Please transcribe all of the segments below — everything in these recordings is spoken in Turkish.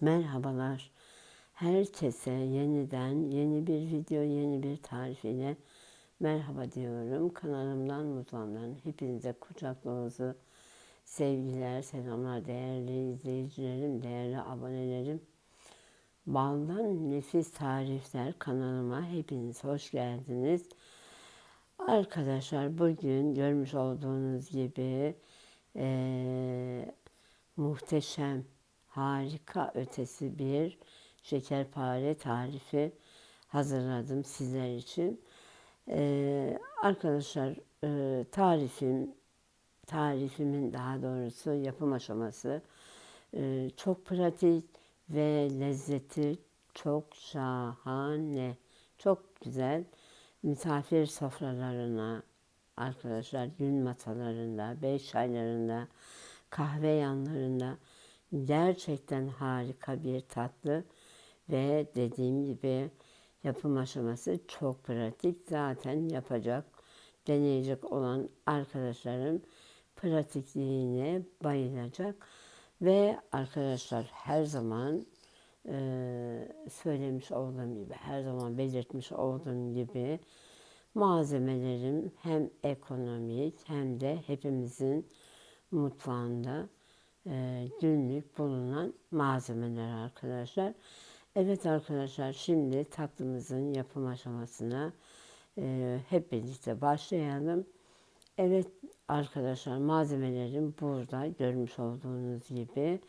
Merhabalar. Herkese yeniden yeni bir video, yeni bir tarif ile merhaba diyorum. Kanalımdan, mutfağımdan hepinize kucak sevgiler, selamlar değerli izleyicilerim, değerli abonelerim. Baldan Nefis Tarifler kanalıma hepiniz hoş geldiniz. Arkadaşlar bugün görmüş olduğunuz gibi e, muhteşem harika ötesi bir şekerpare tarifi hazırladım sizler için. Ee, arkadaşlar e, tarifim, tarifimin daha doğrusu yapım aşaması e, çok pratik ve lezzeti çok şahane, çok güzel. Misafir sofralarına, arkadaşlar gün masalarında, beş çaylarında, kahve yanlarında Gerçekten harika bir tatlı ve dediğim gibi yapım aşaması çok pratik. Zaten yapacak, deneyecek olan arkadaşlarım pratikliğine bayılacak. Ve arkadaşlar her zaman e, söylemiş olduğum gibi, her zaman belirtmiş olduğum gibi malzemelerim hem ekonomik hem de hepimizin mutfağında e, günlük bulunan malzemeler arkadaşlar. Evet arkadaşlar şimdi tatlımızın yapım aşamasına e, hep birlikte başlayalım. Evet arkadaşlar malzemelerim burada görmüş olduğunuz gibi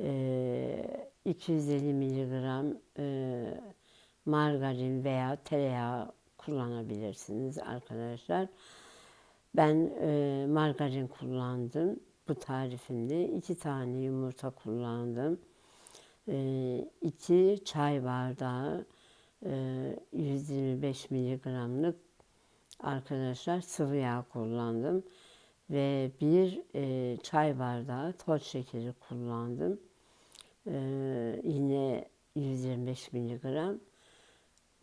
e, 250 miligram e, margarin veya tereyağı kullanabilirsiniz arkadaşlar. Ben e, margarin kullandım bu tarifimde iki tane yumurta kullandım. E, iki çay bardağı e, 125 miligramlık arkadaşlar sıvı yağ kullandım. Ve bir e, çay bardağı toz şekeri kullandım. E, yine 125 miligram.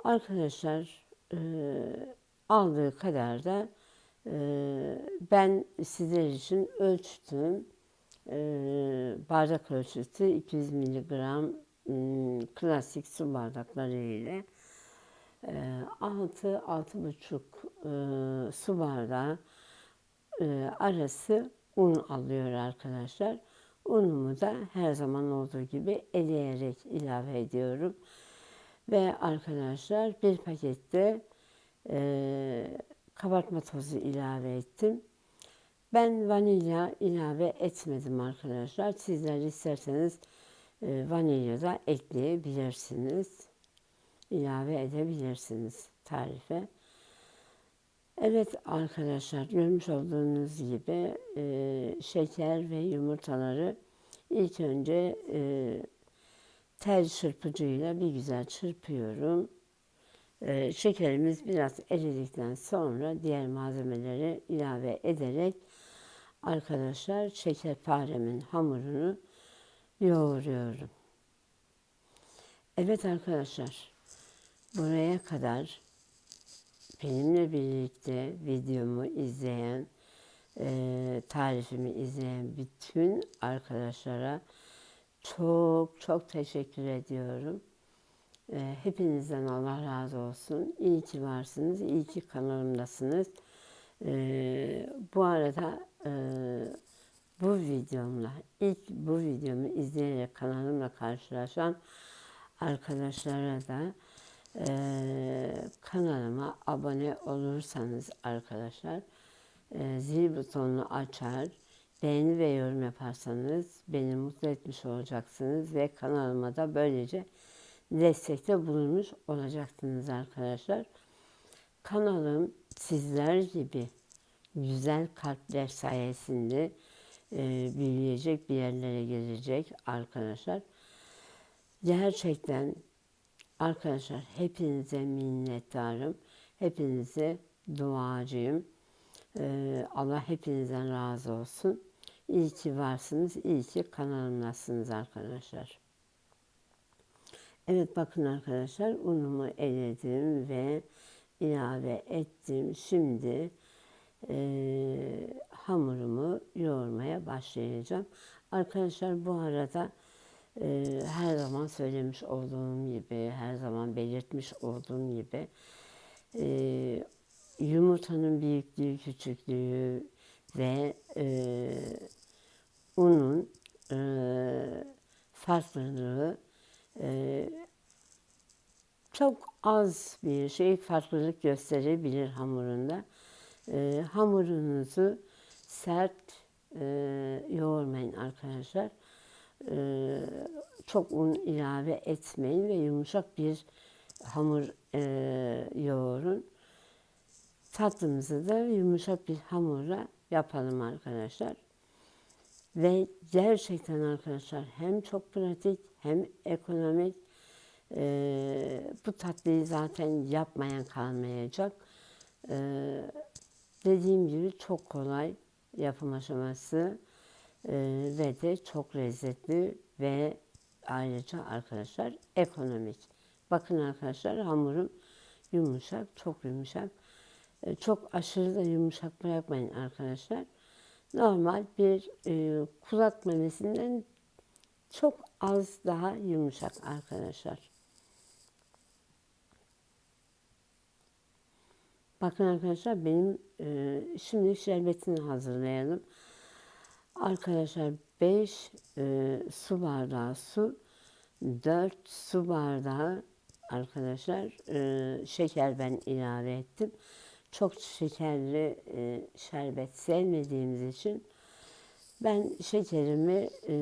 Arkadaşlar e, aldığı kadar da ee, ben sizler için ölçtüm. Ee, bardak ölçüsü 200 miligram hmm, klasik su bardakları ile 6-6,5 ee, su bardağı arası un alıyor arkadaşlar. Unumu da her zaman olduğu gibi eleyerek ilave ediyorum. Ve arkadaşlar bir pakette kabartma tozu ilave ettim. Ben vanilya ilave etmedim arkadaşlar. Sizler isterseniz e, vanilya da ekleyebilirsiniz. İlave edebilirsiniz tarife. Evet arkadaşlar görmüş olduğunuz gibi e, şeker ve yumurtaları ilk önce e, tel çırpıcıyla bir güzel çırpıyorum. Ee, şekerimiz biraz eridikten sonra diğer malzemeleri ilave ederek arkadaşlar şekerparemin hamurunu yoğuruyorum. Evet arkadaşlar buraya kadar benimle birlikte videomu izleyen, e, tarifimi izleyen bütün arkadaşlara çok çok teşekkür ediyorum. Ee, hepinizden Allah razı olsun. İyi ki varsınız, iyi ki kanalımdasınız. Ee, bu arada e, bu videomla, ilk bu videomu izleyerek kanalımla karşılaşan arkadaşlara da e, kanalıma abone olursanız arkadaşlar e, zil butonunu açar, beğeni ve yorum yaparsanız beni mutlu etmiş olacaksınız ve kanalıma da böylece destekte bulunmuş olacaksınız arkadaşlar. Kanalım sizler gibi güzel kalpler sayesinde e, büyüyecek bir yerlere gelecek arkadaşlar. Gerçekten arkadaşlar hepinize minnettarım. Hepinize duacıyım. E, Allah hepinizden razı olsun. İyi ki varsınız, iyi ki kanalımdasınız arkadaşlar. Evet bakın arkadaşlar unumu eledim ve ilave ettim. Şimdi e, hamurumu yoğurmaya başlayacağım. Arkadaşlar bu arada e, her zaman söylemiş olduğum gibi, her zaman belirtmiş olduğum gibi e, yumurtanın büyüklüğü, küçüklüğü ve e, unun e, farklılığı e, çok az bir şey farklılık gösterebilir hamurunda. E, hamurunuzu sert e, yoğurmayın arkadaşlar. E, çok un ilave etmeyin ve yumuşak bir hamur e, yoğurun. Tatlımızı da yumuşak bir hamurla yapalım arkadaşlar. Ve gerçekten arkadaşlar hem çok pratik hem ekonomik e, bu tatlıyı zaten yapmayan kalmayacak. E, dediğim gibi çok kolay yapım aşaması e, ve de çok lezzetli ve ayrıca arkadaşlar ekonomik. Bakın arkadaşlar hamurum yumuşak, çok yumuşak. E, çok aşırı da yumuşak bırakmayın arkadaşlar. Normal bir e, kulak memesinden çok az daha yumuşak arkadaşlar. Bakın arkadaşlar benim e, şimdi şerbetini hazırlayalım. Arkadaşlar 5 e, su bardağı su, 4 su bardağı arkadaşlar e, şeker ben ilave ettim. Çok şekerli e, şerbet sevmediğimiz için ben şekerimi e,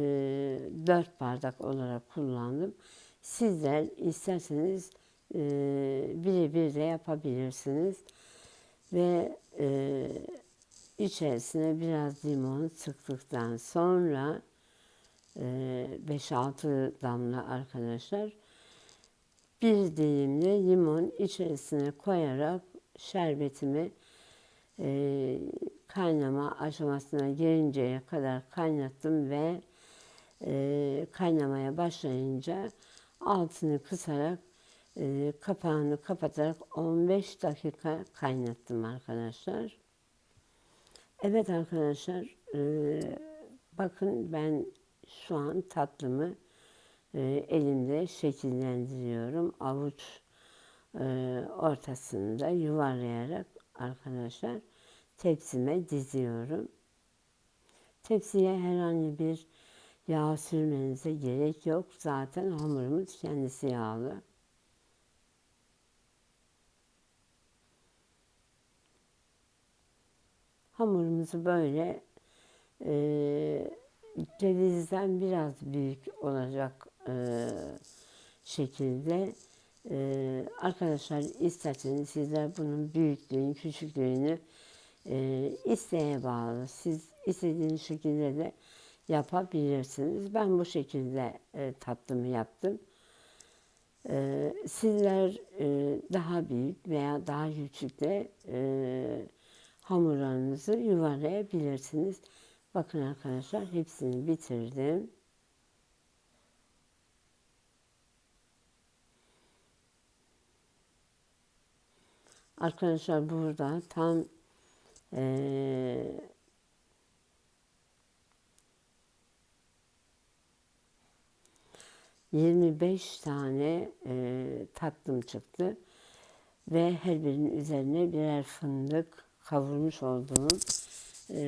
4 bardak olarak kullandım. Sizler isterseniz e, birebir de yapabilirsiniz. Ve e, içerisine biraz limon sıktıktan sonra e, 5-6 damla arkadaşlar bir dilimle limon içerisine koyarak şerbetimi e, kaynama aşamasına gelinceye kadar kaynattım ve e, kaynamaya başlayınca altını kısarak e, kapağını kapatarak 15 dakika kaynattım arkadaşlar. Evet arkadaşlar e, bakın ben şu an tatlımı e, elimde şekillendiriyorum. Avuç ortasında yuvarlayarak arkadaşlar tepsime diziyorum. Tepsiye herhangi bir yağ sürmenize gerek yok. Zaten hamurumuz kendisi yağlı. Hamurumuzu böyle e, cevizden biraz büyük olacak e, şekilde e, arkadaşlar isterseniz sizler bunun büyüklüğünü, küçüklüğünü e, isteğe bağlı. Siz istediğiniz şekilde de yapabilirsiniz. Ben bu şekilde e, tatlımı yaptım. E, sizler e, daha büyük veya daha küçük de e, hamurlarınızı yuvarlayabilirsiniz. Bakın arkadaşlar hepsini bitirdim. Arkadaşlar burada tam ee, yirmi beş tane e, tatlım çıktı ve her birinin üzerine birer fındık kavurmuş olduğum e,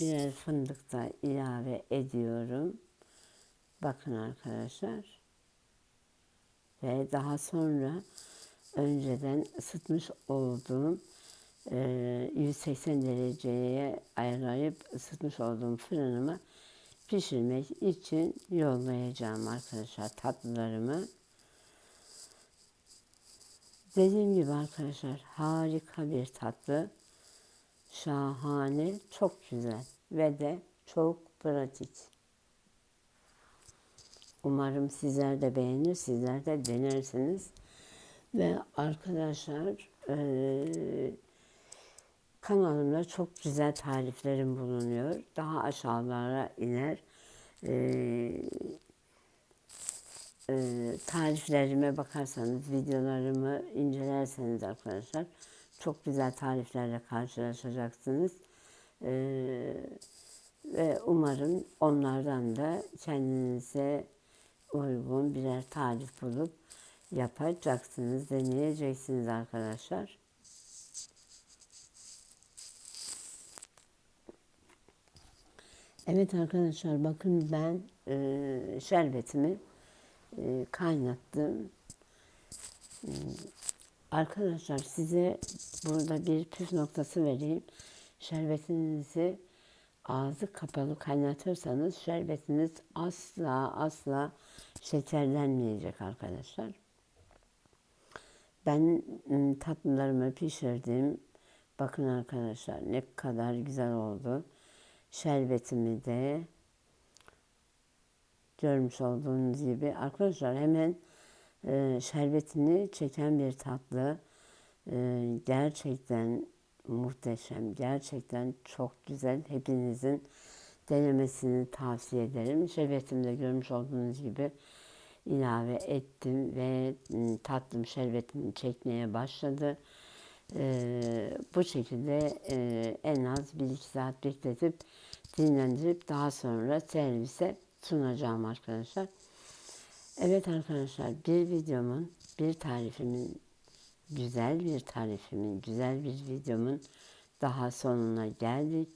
birer fındık da ilave ediyorum. Bakın arkadaşlar. Ve daha sonra önceden ısıtmış olduğum e, 180 dereceye ayarlayıp ısıtmış olduğum fırınıma pişirmek için yollayacağım arkadaşlar tatlılarımı. Dediğim gibi arkadaşlar harika bir tatlı şahane, çok güzel ve de çok pratik. Umarım sizler de beğenir, sizler de denersiniz. Ve arkadaşlar e, kanalımda çok güzel tariflerim bulunuyor. Daha aşağılara iner. E, e, tariflerime bakarsanız, videolarımı incelerseniz arkadaşlar çok güzel tariflerle karşılaşacaksınız. Ee, ve umarım onlardan da kendinize uygun birer tarif bulup yapacaksınız, deneyeceksiniz arkadaşlar. Evet arkadaşlar bakın ben e, şerbetimi e, kaynattım. E, arkadaşlar size burada bir püf noktası vereyim. Şerbetinizi ağzı kapalı kaynatırsanız şerbetiniz asla asla şekerlenmeyecek arkadaşlar. Ben ım, tatlılarımı pişirdim. Bakın arkadaşlar ne kadar güzel oldu. Şerbetimi de görmüş olduğunuz gibi arkadaşlar hemen e, şerbetini çeken bir tatlı. Gerçekten muhteşem. Gerçekten çok güzel. Hepinizin denemesini tavsiye ederim. Şerbetimde görmüş olduğunuz gibi ilave ettim ve ım, tatlım şerbetimi çekmeye başladı. Ee, bu şekilde e, en az 1-2 saat bekletip dinlendirip daha sonra servise sunacağım arkadaşlar. Evet arkadaşlar bir videomun, bir tarifimin, güzel bir tarifimin, güzel bir videomun daha sonuna geldik.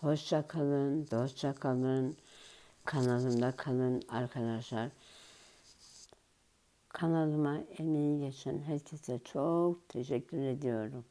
Hoşça kalın, dostça kalın, kanalımda kalın arkadaşlar. Kanalıma emeği geçen herkese çok teşekkür ediyorum.